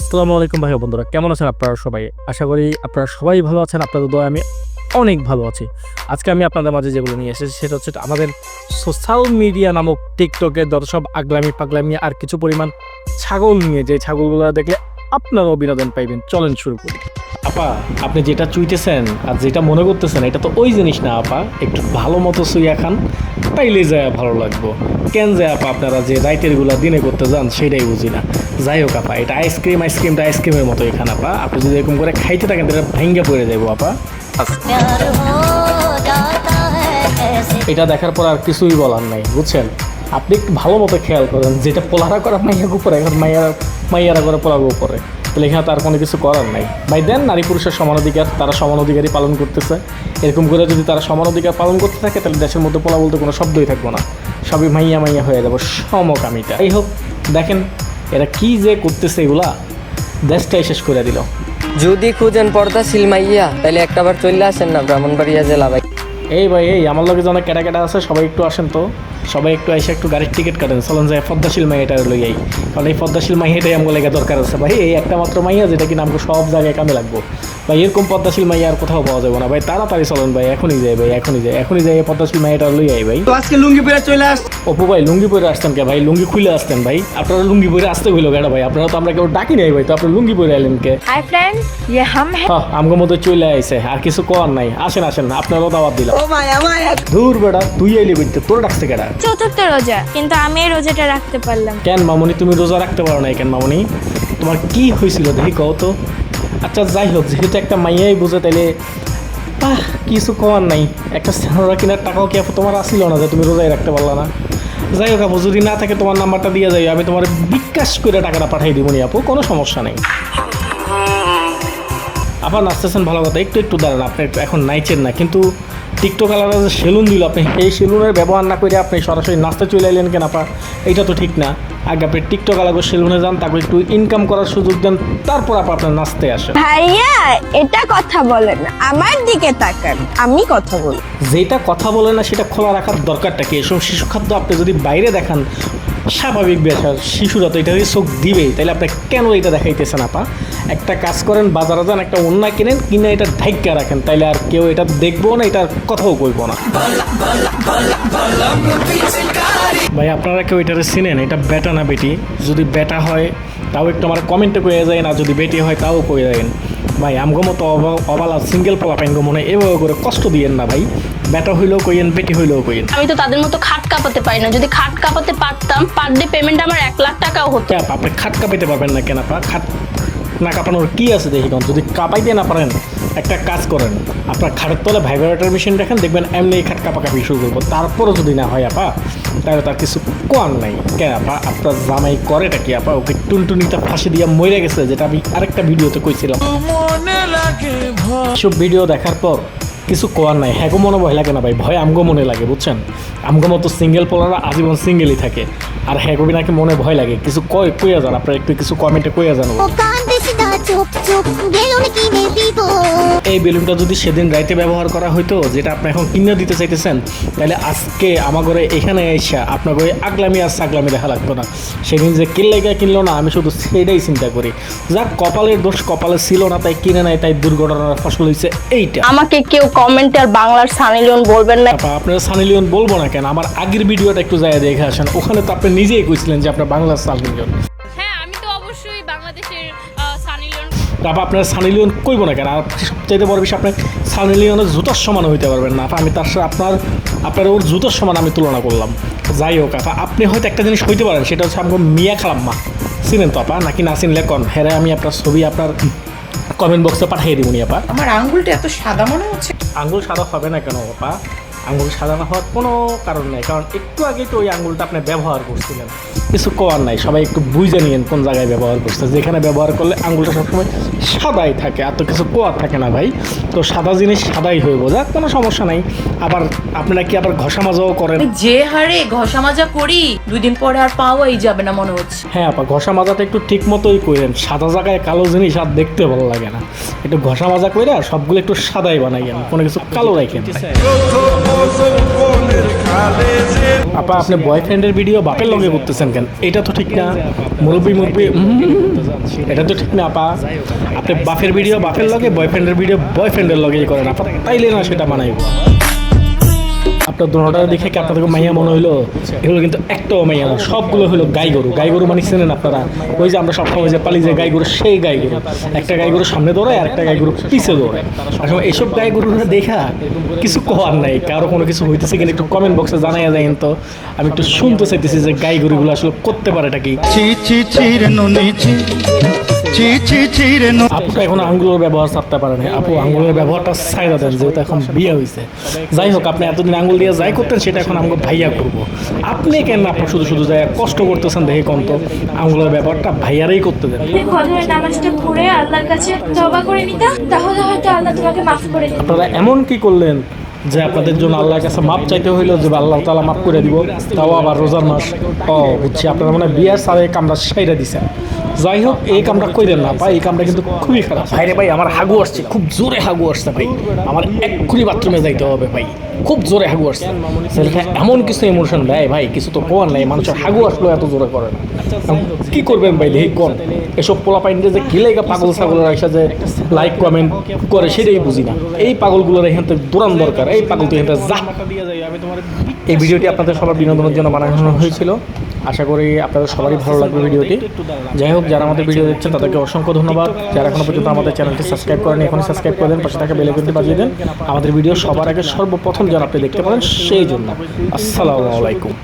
আসসালামু আলাইকুম ভাই বন্ধুরা, কেমন আছেন আপনারা সবাই? আশা করি আপনারা সবাই ভালো আছেন, আপনাদের দয়া আমি অনেক ভালো আছি। আজকে আমি আপনাদের মাঝে যেগুলো নিয়ে এসেছি, সেটা হচ্ছে আমাদের সোশ্যাল মিডিয়া নামক টিকটকে যত সব আগলামি পাগলামি আর কিছু পরিমাণ ছাগল নিয়ে, যে ছাগলগুলো দেখলে আপনারাও বিনোদন পাইবেন। চলেন শুরু করি। আপা, আপনি যেটা চুইতেছেন আর যেটা মনে করতেছেন, এটা তো ওই জিনিস না, আপা। একটু ভালো মতো চুইয়া খান, তাইলে যায় ভালো লাগবো। কেন যায় আপা, আপনারা যে রাইতেরগুলা দিনে করতে যান সেটাই বুঝি না। যাই হোক, আপা, এটা আইসক্রিম আইসক্রিমটা আইসক্রিমের মতো এখানে আপা। আপনি যদি এরকম করে খাইতে থাকেন, তাহলে ভেঙ্গে পড়ে যাব আপা। আচ্ছা। এটা দেখার পর আর কিছুই বলার নাই, বুঝছেন? আপনি একটু ভালো মতো খেয়াল করেন, যেটা পোলারা করা মাইয়ার উপরে মাইয়ারা মাইয়ারা করে পোলার উপরে। তাহলে এখানে তার কোনো কিছু করার নাই। ভাই দেন নারী পুরুষের সমান অধিকার তারা সমান অধিকারই পালন করতেছে। এরকম করে যদি তারা সমান অধিকার পালন করতে থাকে তাহলে দেশের মধ্যে পোলা বলতে কোনো শব্দই থাকব না। সবই মাইয়া মাইয়া হয়ে যাব সমকামিতা। এই হোক দেখেন এরা কি যে করতেছে এগুলা দেশটাই শেষ করে দিল। যদি খুঁজেন পর্দাশীল মাইয়া তাহলে একটাবার চলে আসেন না ব্রাহ্মণবাড়িয়া জেলা ভাই। এই ভাই এই আমার লগে অনেক ক্যাটা ক্যাটা আছে সবাই একটু আসেন তো। সবাই একটু আইসা একটু গাড়ির টিকিট কাটেন। চলন যায় পদ্মাশীল মাইয়াটা লই যাই কারণ এই পদ্মাশীল মাই এটাই আমার লেগে দরকার আছে। ভাই এই একটা মাত্র মাইয়া যেটা কিনা আমাকে সব জায়গায় কামে লাগবো। ভাই এরকম পদ্মাশীল মাই আর কোথাও পাওয়া যাবে না। ভাই তাড়াতাড়ি চলেন ভাই এখনই যাই ভাই এখনই যাই এখনই যাই পদ্মাশীল এটা লই যাই ভাই। আজকে লুঙ্গি পরে চলে আস অপু ভাই লুঙ্গি পরে আসতেন কে ভাই? লুঙ্গি খুলে আসতেন ভাই। আপনারা লুঙ্গি পরে আসতে হইল কেন ভাই? আপনারা তো আমরা কেউ ডাকি নাই ভাই তো আপনারা লুঙ্গি পরে আইলেন কে? হাই ফ্রেন্ডস ইয়ে হাম হ্যাঁ আমগো মতো চলে আইছে আর কিছু কর নাই। আসেন আসেন আপনারাও দাওয়াত দিলাম। ও মায়া মায়া। দূর বেটা তুই আইলি বুঝতে তোর ডাকছে কেডা? চতুর্থ রোজা, কিন্তু আমি এই রোজাটা রাখতে পারলাম। কেন মামনি, তুমি রোজা রাখতে পারো না কেন মামনি? তোমার কি হয়েছিল দেখি কও তো। আচ্ছা যাই হোক যেহেতু একটা মাইয়াই বুঝে, তাইলে, আহ, কিছু করার নাই। একটা স্যানোরা কেনার টাকাও কি তোমার আসিল না যে তুমি রোজাই রাখতে পারলা না? যাই হোক আপু, যদি না থাকে তোমার নাম্বারটা দিয়ে যাই আমি তোমার বিকাশ করে টাকাটা পাঠাই দিব নি আপু, কোনো সমস্যা নেই। আবার নাচতেছেন ভালো কথা, একটু একটু দাঁড়ান, আপনি এখন নাইচেন না, কিন্তু টিকটক আলাদা যে সেলুন দিল আপনি। এই সেলুনের ব্যবহার না করে আপনি সরাসরি নাচতে চলে এলেন কেন আপা? এইটা তো ঠিক না। আগে আপনি টিকটক আলাদা সেলুনে যান তাকে একটু ইনকাম করার সুযোগ দেন তারপর আপা আপনার নাচতে আসেন। ভাইয়া এটা কথা বলেন আমার দিকে তাকান আমি কথা বলি। যেটা কথা বলে না সেটা খোলা রাখার দরকারটা কি? এসব শিশু খাদ্য আপনি যদি বাইরে দেখান স্বাভাবিক ব্যাপার। শিশুরা তো এটা চোখ দিবেই। তাহলে আপনি কেন এটা দেখাইতেছেন, আপা? একটা কাজ করেন, বাজারে যান, একটা অন্যা কিনেন, কিনে এটা ঢাইকা রাখেন। তাইলে আর কেউ এটা দেখব না এটার কথাও কইব না। ভাই, আপনারা কেউ এটারে চিনেন? এটা বেটা না বেটি? যদি বেটা হয়, তাও একটু আমার কমেন্টে কয়ে যায় না যদি বেটি হয়, তাও কয়ে যায় ভাই, আমগো মতো অবা- অবালা সিঙ্গেল পোলা পাইন মনে এভাবে করে কষ্ট দিয়েন না ভাই। বেটা হইলেও কইয়েন, বেটি হইলেও কইয়েন। আমি তো তাদের মতো কাঁপাতে পারি না। যদি খাট কাঁপাতে পারতাম পার ডে পেমেন্ট আমার এক লাখ টাকাও হতো। ক্যাপ আপনি খাট কাঁপাইতে পারবেন না কেন? আপা খাট না কাঁপানোর কি আছে দেখি কোন? যদি কাঁপাইতে না পারেন একটা কাজ করেন। আপনার খাটের তলে ভাইব্রেটর মেশিন রাখেন দেখবেন এমনি খাট কাঁপাকাপি শুরু করব। তারপরও যদি না হয় আপা তাহলে তার কিছু কোয়ার নাই। কেন আপা? আপনার জামাই করেটা কি আপা? ওকে টুনটুনিটা ফাঁসি দিয়ে মরে গেছে যেটা আমি আরেকটা ভিডিওতে কইছিলাম। সব ভিডিও দেখার পর কিছু করার নাই। হ্যাঁ মনে ভয় লাগে না ভাই, ভয় আমগো মনে লাগে বুঝছেন আমগো মতো সিঙ্গেল পোলারা আজীবন সিঙ্গেলই থাকে। আর হ্যাঁ নাকি মনে ভয় লাগে, কিছু কয়, কইয়া যান আপনারা একটু কিছু কমেন্টে কইয়া জানো। বেলুন কিনে দিব। এই বেলুনটা যদি সেদিন রাইতে ব্যবহার করা হইতো যেটা আপনি এখন কিনে দিতে চাইতেছেন তাহলে আজকে আমার ঘরে এখানে এসে আপনার ঘরে আগলামি আর সাগলামি দেখা লাগতো না। সেদিন যে কিনলে কিনলো না আমি শুধু সেটাই চিন্তা করি। যাক কপালের দোষ কপালে ছিল না তাই কিনে নাই তাই দুর্ঘটনার ফসল হয়েছে এইটা। আমাকে কেউ কমেন্টে আর বাংলার সানি লিওন বলবেন না। আপা, আপনারা সানি লিওন বলব না কেন? আমার আগের ভিডিওটা একটু যায় দেখে আসেন। ওখানে তো আপনি নিজেই কইছিলেন যে আপনার বাংলার সানি তারপর আপনার সানি লিওন কইব না কেন? আর সবচাইতে বড় বিষয় আপনি সানি লিওনের জুতার সমান হইতে পারবেন না। আপা, আমি তার সাথে আপনার আপনার ওর জুতার সমান আমি তুলনা করলাম। যাই হোক আপা আপনি হয়তো একটা জিনিস হইতে পারেন সেটা হচ্ছে আমাকে মিয়া খালাম্মা। চিনেন তো আপা? নাকি না চিনলে কন? হ্যাঁ আমি আপনার ছবি আপনার কমেন্ট বক্সে পাঠিয়ে দিবনি আপা। আমার আঙ্গুলটা এত সাদা মনে হচ্ছে। আঙ্গুল সাদা হবে না কেন আপা? আঙ্গুল সাজানো হওয়ার কোনো কারণ নেই কারণ একটু আগে তো ওই আঙ্গুলটা আপনি ব্যবহার করছিলেন। কিছু করার নাই সবাই একটু বুঝে নিয়েন কোন জায়গায় ব্যবহার করছে। যেখানে ব্যবহার করলে আঙ্গুলটা সবসময় সাদাই থাকে আর তো কিছু কোয়ার থাকে না ভাই। তো সাদা জিনিস সাদাই হয়ে বোঝা কোনো সমস্যা নাই। আবার আপনারা কি আবার ঘষা মাজাও করেন? যে হারে ঘষা মাজা করি দুই দিন পরে আর পাওয়াই যাবে না মনে হচ্ছে। হ্যাঁ আপা ঘষা মাজাটা একটু ঠিক মতোই করেন। সাদা জায়গায় কালো জিনিস আর দেখতে ভালো লাগে না। একটু ঘষা মাজা করে সবগুলো একটু সাদাই বানাইয়েন কোনো কিছু কালো রাখেন আপা, আপনি বয়ফ্রেন্ডের ভিডিও বাপের লগে করতেছেন কেন? এটা তো ঠিক না। মুরব্বী মুরব্বী এটা তো ঠিক না, আপা। আপনি বাপের ভিডিও বাপের লগে বয়ফ্রেন্ডের ভিডিও বয়ফ্রেন্ডের লগেই করেন, আপা। তাইলে না সেটা মানাইব। আপনার দুটা দেখে কি আপনাদের মাইয়া মনে হইল? এগুলো কিন্তু একটাও মাইয়া না সবগুলো হলো গাই গরু। গাই গরু মানে চেনেন আপনারা? ওই যে আমরা সবসময় যে পালি যে গাই গরু সেই গাই গরু। একটা গাই গরু সামনে দৌড়ায় আর একটা গাই গরু পিছে দৌড়ায়। আসলে এইসব গাই গরুরা দেখা কিছু করার নাই কারও কোনো কিছু হইতেছে কিনা একটু কমেন্ট বক্সে জানাইয়া যায় তো। আমি একটু শুনতে চাইতেছি যে গাই গরুগুলো আসলে করতে পারেটা কি? চি চি চি চি চি চিরে নু আপু তো এখন আঙ্গুলের ব্যবহার ছাড়তে পারে না আপু আঙ্গুলের ব্যবহারটা ছাইরা দেন যেহেতু এখন বিয়ে হয়েছে যাই হোক আপনি এতদিন আঙ্গুল দিয়ে যাই করতেন সেটা এখন আমাকে ভাইয়া করব। আপনি কেন আপু শুধু শুধু যাই কষ্ট করতেছেন দেখে কম তো? আঙ্গুলের ব্যাপারটা ভাইয়ারাই করতে দেন। ফজরের নামাজটা পড়ে আল্লাহর কাছে তওবা করে নিতা তাহলে হয়তো আল্লাহ তোমাকে মাফ করে দিবে আপনারা এমন কি করলেন যে আপনাদের জন্য আল্লাহর কাছে মাপ চাইতে হইল যে আল্লাহ তালা মাপ করে দিব তাও আবার রোজার মাস? ও বুঝছি আপনারা মানে বিয়ার সারে কামটা সাইরা দিছেন। যাই হোক এই কামটা কইরেন না ভাই এই কামটা কিন্তু খুবই খারাপ। ভাই রে ভাই আমার হাগু আসছে খুব জোরে হাগু আসছে ভাই। আমার এক্ষুনি বাথরুমে যাইতে হবে ভাই খুব জোরে হাগু আসছে। ছেলেটা এমন কিছু ইমোশন দেয় ভাই কিছু তো কোয়ার নাই মানুষের হাগু আসলো এত জোরে করে। না কি করবেন ভাই লেহি কোন? এসব পোলা পাইন্ডে যে কি লেগে পাগল ছাগল রাখছে যে লাইক কমেন্ট করে সেটাই বুঝি না। এই পাগলগুলোর এখান থেকে দূরান দরকার এই পাগল তো এখান থেকে যা। এই ভিডিওটি আপনাদের সবার বিনোদনের জন্য বানানো হয়েছিল। আশা করি আপনাদের সবারই ভালো লাগবে ভিডিওটি। যাই হোক, যারা আমাদের ভিডিও দেখছেন, তাদেরকে অসংখ্য ধন্যবাদ। যারা এখনও পর্যন্ত আমাদের চ্যানেলটি সাবস্ক্রাইব করেন, এখনই সাবস্ক্রাইব করে দেন, পাশে থাকা করতে বাজিয়ে দেন। আমাদের ভিডিও সবার আগে সর্বপ্রথম যারা আপনি দেখতে পারেন, সেই জন্য। আসসালামু আলাইকুম।